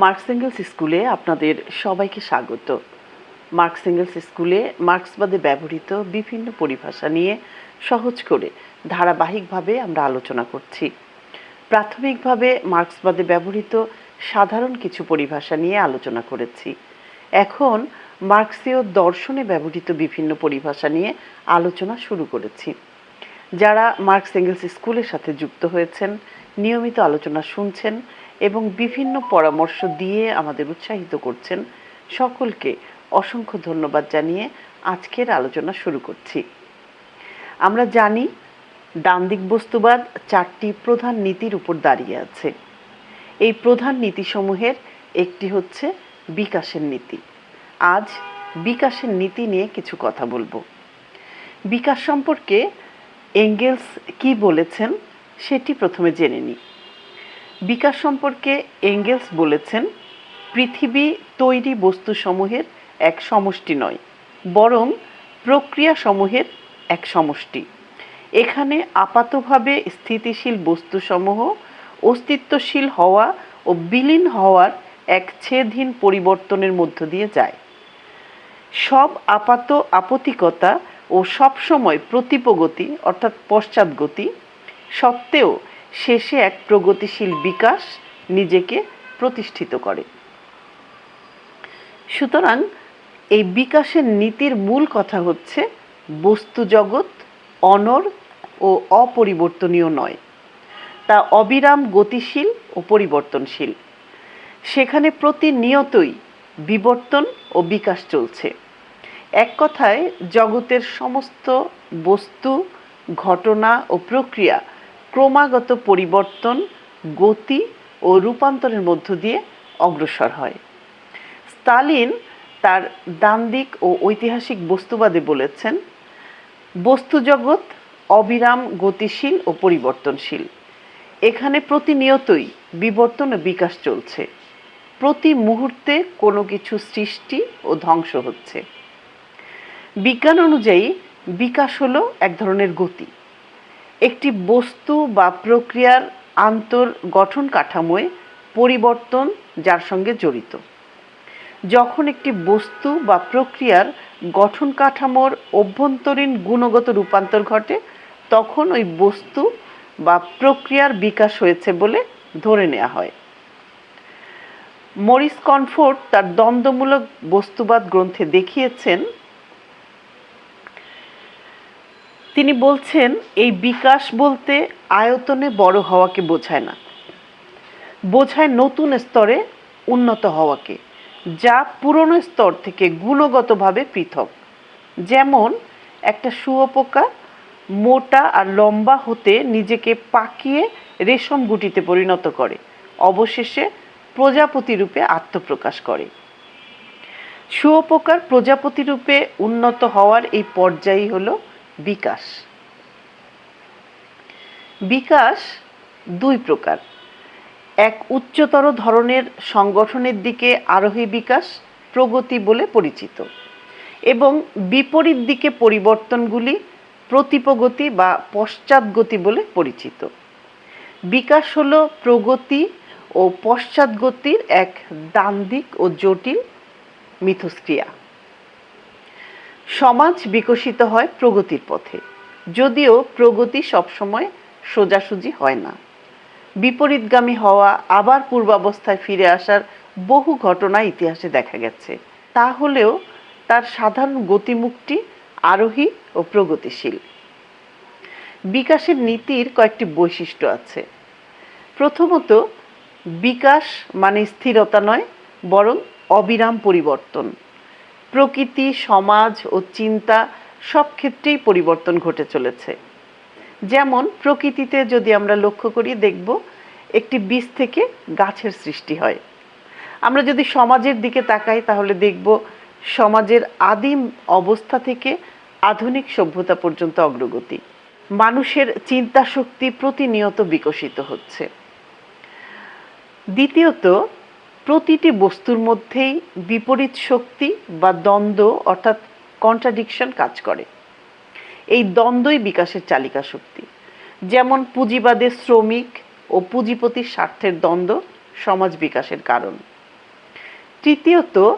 Marks angles স্কুলে আপনাদের সবাইকে স্বাগত। মার্কস এঙ্গেলস স্কুলে মার্ক্সবাদে ব্যবহৃত বিভিন্ন পরিভাষা নিয়ে সহজ করে ধারাবাহিকভাবে আমরা আলোচনা করছি। প্রাথমিকভাবে মার্ক্সবাদে ব্যবহৃত সাধারণ কিছু পরিভাষা নিয়ে আলোচনা করেছি। এখন মার্ক্সীয় দর্শনে ব্যবহৃত বিভিন্ন পরিভাষা নিয়ে আলোচনা শুরু করেছি। যারা মার্কস এঙ্গেলস স্কুলের সাথে যুক্ত হয়েছেন, নিয়মিত আলোচনা শুনছেন এবং বিভিন্ন পরামর্শ দিয়ে আমাদের উৎসাহিত করছেন সকলকে অসংখ্য ধন্যবাদ জানিয়ে আজকের আলোচনা শুরু করছি। আমরা জানি দান্দিক বস্তুবাদ চারটি প্রধান নীতির উপর দাঁড়িয়ে আছে। এই প্রধান নীতিসমূহের একটি হচ্ছে বিকাশের নীতি। আজ বিকাশের নীতি নিয়ে কিছু কথা বলব। বিকাশ সম্পর্কে এঙ্গেলস কি বলেছেন সেটি প্রথমে জেনে নিই। বিকাশ সম্পর্কে এঙ্গেলস বলেছেন, পৃথিবী তৈরি বস্তুসমূহের এক সমষ্টি নয়, বরং প্রক্রিয়াসমূহের এক সমষ্টি। এখানে আপাতভাবে স্থিতিশীল বস্তুসমূহ, অস্তিত্বশীল হওয়া ও বিলীন হওয়ার এক ছেদহীন পরিবর্তনের মধ্য দিয়ে যায়। সব আপাত আপতিকতা ও সবসময় প্রতিপগতি, অর্থাৎ পশ্চাৎগতি সত্ত্বেও শেষে এক প্রগতিশীল বিকাশ নিজেকে প্রতিষ্ঠিত করে। সুতরাং এই বিকাশের নীতির মূল কথা হচ্ছে, বস্তু জগৎ অনর ও অপরিবর্তনীয় নয়। তা অবিরাম গতিশীল ও পরিবর্তনশীল। সেখানে প্রতিনিয়তই বিবর্তন ও বিকাশ চলছে। এক কথায়, জগতের সমস্ত বস্তু, ঘটনা ও প্রক্রিয়া ক্রমাগত পরিবর্তন, গতি ও রূপান্তরের মধ্য দিয়ে অগ্রসর হয়। স্তালিন তার দান্দিক ও ঐতিহাসিক বস্তুবাদে বলেছেন, বস্তু জগৎ অবিরাম গতিশীল ও পরিবর্তনশীল। এখানে প্রতিনিয়তই বিবর্তন ও বিকাশ চলছে। প্রতি মুহূর্তে কোনো কিছু সৃষ্টি ও ধ্বংস হচ্ছে। বিজ্ঞান অনুযায়ী বিকাশ হলো এক ধরনের গতি। একটি বস্তু বা প্রক্রিয়ার আন্তর গঠন কাঠামোয় পরিবর্তন যার সঙ্গে জড়িত। যখন একটি বস্তু বা প্রক্রিয়ার গঠন কাঠামোর অভ্যন্তরীণ গুণগত রূপান্তর ঘটে, তখন ওই বস্তু বা প্রক্রিয়ার বিকাশ হয়েছে বলে ধরে নেওয়া হয়। মরিস কনফোর্ট তার দ্বন্দ্বমূলক বস্তুবাদ গ্রন্থে দেখিয়েছেন তিনি বলছেন, এই বিকাশ বলতে আয়তনে বড় হওয়াকে বোঝায় না। বোঝায় নতুন স্তরে উন্নত হওয়াকে, যা পুরনো স্তর থেকে গুণগতভাবে পৃথক। যেমন, একটা শুয়োপোকা মোটা আর লম্বা হতে নিজেকে পাকিয়ে রেশম গুটিতে পরিণত করে। অবশেষে প্রজাপতি রূপে আত্মপ্রকাশ করে। শুয়োপোকার প্রজাপতি রূপে উন্নত হওয়ার এই পর্যায়ই হলো বিকাশ। বিকাশ দুই প্রকার। এক উচ্চতর ধরনের সংগঠনের দিকে আরোহী বিকাশ, প্রগতি বলে পরিচিত এবং বিপরীত দিকে পরিবর্তনগুলি, প্রতিপগতি বা পশ্চাৎগতি বলে পরিচিত। বিকাশ হলো প্রগতি ও পশ্চাৎগতির এক দান্দিক ও জটিল মিথস্ক্রিয়া। সমাজ বিকশিত হয় প্রগতির পথে। যদিও প্রগতি সবসময় সোজাসুজি হয় না। বিপরীতগামী হওয়া, আবার পূর্বাবস্থায় ফিরে আসার বহু ঘটনা ইতিহাসে দেখা গেছে। তাহলেও তার সাধারণ গতিমুখটি আরোহী ও প্রগতিশীল। বিকাশের নীতির কয়েকটি বৈশিষ্ট্য আছে। প্রথমত, বিকাশ মানে স্থিরতা নয়, বরং অবিরাম পরিবর্তন। প্রকৃতি, সমাজ ও চিন্তা সব ক্ষেত্রেই পরিবর্তন ঘটে চলেছে। যেমন, প্রকৃতিতে যদি আমরা লক্ষ্য করি, দেখব একটি বীজ থেকে গাছের সৃষ্টি হয়। আমরা যদি সমাজের দিকে তাকাই, তাহলে দেখব সমাজের আদিম অবস্থা থেকে আধুনিক সভ্যতা পর্যন্ত অগ্রগতি। মানুষের চিন্তা শক্তি প্রতিনিয়ত বিকশিত হচ্ছে। দ্বিতীয়ত প্রতিটি বস্তুর মধ্যেই বিপরীত শক্তি বা দ্বন্দ্ব, অর্থাৎ কন্ট্রাডিকশন কাজ করে। এই দ্বন্দ্বই বিকাশের চালিকা শক্তি। যেমন পুঁজিবাদে শ্রমিক ও পুঁজিপতির স্বার্থের দ্বন্দ্ব সমাজ বিকাশের কারণ। তৃতীয়ত,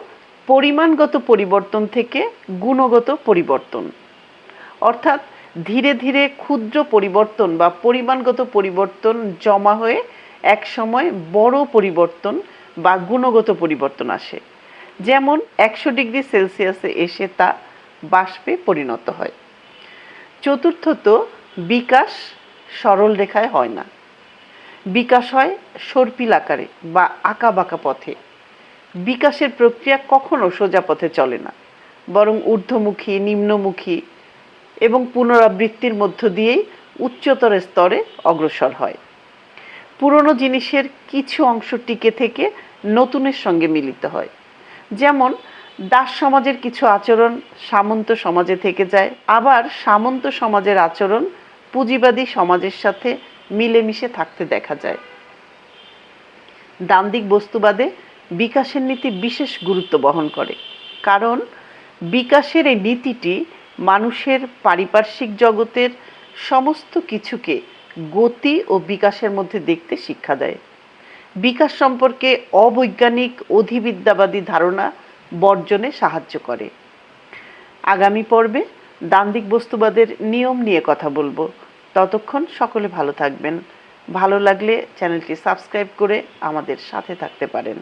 পরিমাণগত পরিবর্তন থেকে গুণগত পরিবর্তন। অর্থাৎ ধীরে ধীরে ক্ষুদ্র পরিবর্তন বা পরিমাণগত পরিবর্তন জমা হয়ে একসময় বড় পরিবর্তন বা গুণগত পরিবর্তন আসে। যেমন একশো ডিগ্রি সেলসিয়াসে এসে তা বাষ্পে পরিণত হয়। চতুর্থত, বিকাশ সরল রেখায় হয় না। বিকাশ হয় সর্পিল আকারে বা আঁকা বাঁকা পথে। বিকাশের প্রক্রিয়া কখনো সোজা পথে চলে না, বরং ঊর্ধ্বমুখী, নিম্নমুখী এবং পুনরাবৃত্তির মধ্য দিয়েই উচ্চতর স্তরে অগ্রসর হয়। পুরনো জিনিসের কিছু অংশ টিকে থেকে নতুনের সঙ্গে মিলিত হয়। যেমন, দাস সমাজের কিছু আচরণ সামন্ত সমাজে থেকে যায়, আবার সামন্ত সমাজের আচরণ পুঁজিবাদী সমাজের সাথে মিলেমিশে থাকতে দেখা যায়। দান্দিক বস্তুবাদে বিকাশের নীতি বিশেষ গুরুত্ব বহন করে, কারণ বিকাশের এই নীতিটি মানুষের পারিপার্শ্বিক জগতের সমস্ত কিছুকে গতি ও বিকাশের মধ্যে দেখতে শিক্ষা দেয়। বিকাশ সম্পর্কে অবৈজ্ঞানিক অধিবিদ্যাবাদী ধারণা বর্জনে সাহায্য করে। আগামী পর্বে দান্দিক বস্তুবাদের নিয়ম নিয়ে কথা বলব। ততক্ষণ সকলে ভালো থাকবেন। ভালো লাগলে চ্যানেলটি সাবস্ক্রাইব করে আমাদের সাথে থাকতে পারেন।